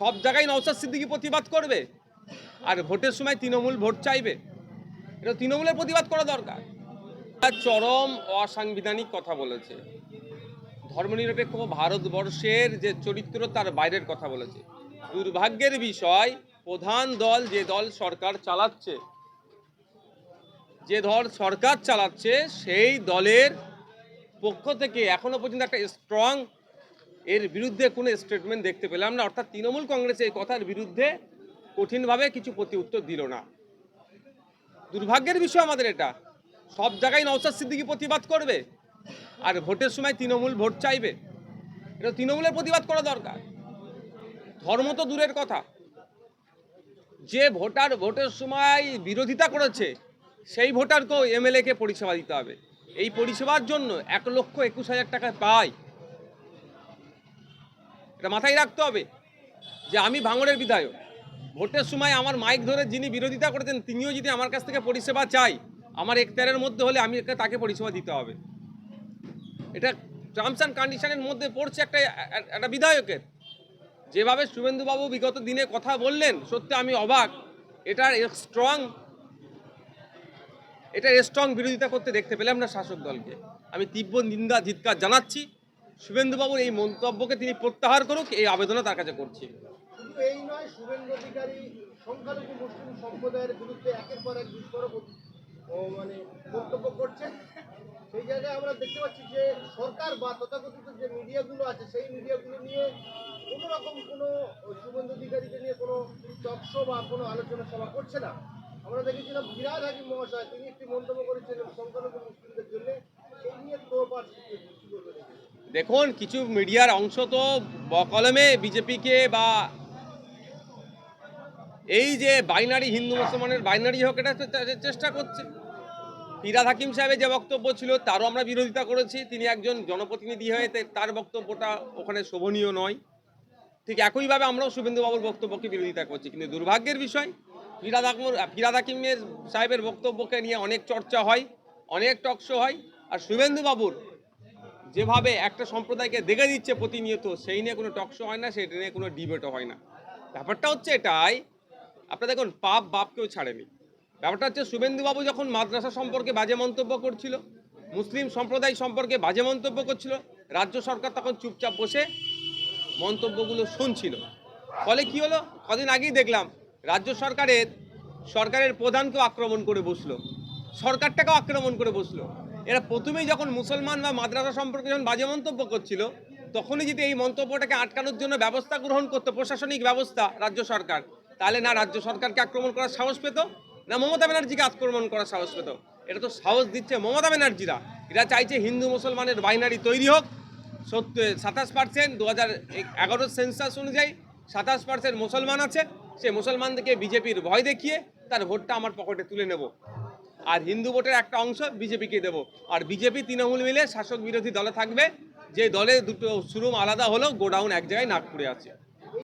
সব জায়গায় নওসাদ সিদ্দিকি প্রতিবাদ করবে। আর ভোটের সময় তৃণমূল ভোট চাইবে। এটা তৃণমূলের প্রতিবাদ করা দরকার। চরম অসাংবিধানিক কথা বলেছে। ধর্মনিরপেক্ষ ভারতবর্ষের যে চরিত্র, তার বাইরের কথা বলেছে। দুর্ভাগ্যের বিষয়, প্রধান দল যে দল সরকার চালাচ্ছে, যে দল সরকার চালাচ্ছে, সেই দলের পক্ষ থেকে এখনও পর্যন্ত একটা স্ট্রং এর বিরুদ্ধে কোনো স্টেটমেন্ট দেখতে পেলাম না। অর্থাৎ তৃণমূল কংগ্রেস এই কথার বিরুদ্ধে কঠিনভাবে কিছু প্রতি উত্তর দিল না। দুর্ভাগ্যের বিষয় আমাদের এটা। সব জায়গায় নওসাদ সিদ্দিকি প্রতিবাদ করবে আর ভোটের সময় তৃণমূল ভোট চাইবে। এটা তৃণমূলের প্রতিবাদ করা দরকার। ধর্ম তো দূরের কথা। যে ভোটার ভোটের সময় বিরোধিতা করেছে, সেই ভোটারকেও এমএলএকে পরিষেবা দিতে হবে। এই পরিষেবার জন্য এক লক্ষ একুশ হাজার টাকা পায়। এটা মাথায় রাখতে হবে যে আমি ভাঙড়ের বিধায়ক। ভোটের সময় আমার মাইক ধরে যিনি বিরোধিতা করেছেন, তিনিও যদি আমার কাছ থেকে পরিষেবা চাই, আমার একতারের মধ্যে হলে আমি তাকে পরিষেবা দিতে হবে। এটা টার্মস অ্যান্ড কন্ডিশনের মধ্যে পড়ছে একটা একটা বিধায়কের। যেভাবে শুভেন্দুবাবু বিগত দিনে কথা বললেন, সত্যি আমি অবাক। এটার স্ট্রং এটা স্ট্রং বিরোধিতা করতে দেখতে পেলাম না শাসক দলকে। আমি তীব্র নিন্দা, ধিৎকার জানাচ্ছি। শুভেন্দুবাবুর এই মন্তব্যকে তিনি প্রত্যাহার করুক, এই আবেদনও তার কাছে করছি। এই নয়, শুভেন্দু অধিকারী সংখ্যালঘু মুসলিম সম্প্রদায়ের একের পর এক মানে বক্তব্য করছেন সেই জায়গায় আমরা দেখতে পাচ্ছি যে সরকার বা তথাকথিত যে মিডিয়াগুলো আছে, সেই মিডিয়াগুলো নিয়ে কোনো রকম কোনো শুভেন্দু অধিকারীকে নিয়ে কোনো বা কোনো আলোচনা সভা করছে না। আমরা দেখেছিলাম বিরাট হাকিম মহাশয়, তিনি একটি মন্তব্য করেছিলেন সংখ্যালঘু মুসলিমদের জন্য সেই নিয়ে তো দেখুন, কিছু মিডিয়ার অংশ তো বকলমে বিজেপিকে বা এই যে বাইনারি হিন্দু মুসলমানের বাইনারি হোক, এটা চেষ্টা করছে। ফিরাদ হাকিম সাহেবের যে বক্তব্য ছিল, তারও আমরা বিরোধিতা করেছি। তিনি একজন জনপ্রতিনিধি হয়ে তার বক্তব্যটা ওখানে শোভনীয় নয়। ঠিক একইভাবে আমরাও শুভেন্দুবাবুর বক্তব্যকে বিরোধিতা করছি। কিন্তু দুর্ভাগ্যের বিষয় ফিরাদ আকমর ফিরাদ হাকিমের সাহেবের বক্তব্যকে নিয়ে অনেক চর্চা হয়, অনেক টকশো হয়। আর শুভেন্দুবাবুর যেভাবে একটা সম্প্রদায়কে দেখে দিচ্ছে প্রতিনিয়ত, সেই নিয়ে কোনো টকশো হয় না সেটা নিয়ে কোনো ডিবেটও হয় না। ব্যাপারটা হচ্ছে এটাই, আপনারা দেখুন, পাপ বাপকেও ছাড়েনি। ব্যাপারটা হচ্ছে শুভেন্দুবাবু যখন মাদ্রাসা সম্পর্কে বাজে মন্তব্য করছিল, মুসলিম সম্প্রদায় সম্পর্কে বাজে মন্তব্য করছিল, রাজ্য সরকার তখন চুপচাপ বসে মন্তব্যগুলো শুনছিল। ফলে কি হলো? কদিন আগেই দেখলাম, রাজ্য সরকারের সরকারের প্রধানকেও আক্রমণ করে বসল। সরকারটাকেও আক্রমণ করে বসল। এরা প্রথমেই যখন মুসলমান বা মাদ্রাসা সম্পর্কে যখন বাজে মন্তব্য করছিল, তখনই যদি এই মন্তব্যটাকে আটকানোর জন্য ব্যবস্থা গ্রহণ করতো প্রশাসনিক ব্যবস্থা রাজ্য সরকার, তাহলে না রাজ্য সরকারকে আক্রমণ করার সাহস পেত, না মমতা ব্যানার্জিকে আক্রমণ করার সাহস পেত। এটা তো সাহস দিচ্ছে মমতা ব্যানার্জিরা। এরা চাইছে হিন্দু মুসলমানের বাইনারি তৈরি হোক। সত্তর, সাতাশ পার্সেন্ট দু হাজার এগারো সেন্সাস অনুযায়ী সাতাশ পার্সেন্ট মুসলমান আছে। সে মুসলমানদেরকে বিজেপির ভয় দেখিয়ে তার ভোটটা আমার পকেটে তুলে নেব। আর হিন্দু ভোটের একটা অংশ বিজেপিকে দেব। আর বিজেপি, তৃণমূল মিলে শাসক বিরোধী দলে থাকবে। যে দলে দুটো শোরুম আলাদা হলেও গোডাউন এক জায়গায় নাগপুরে আছে।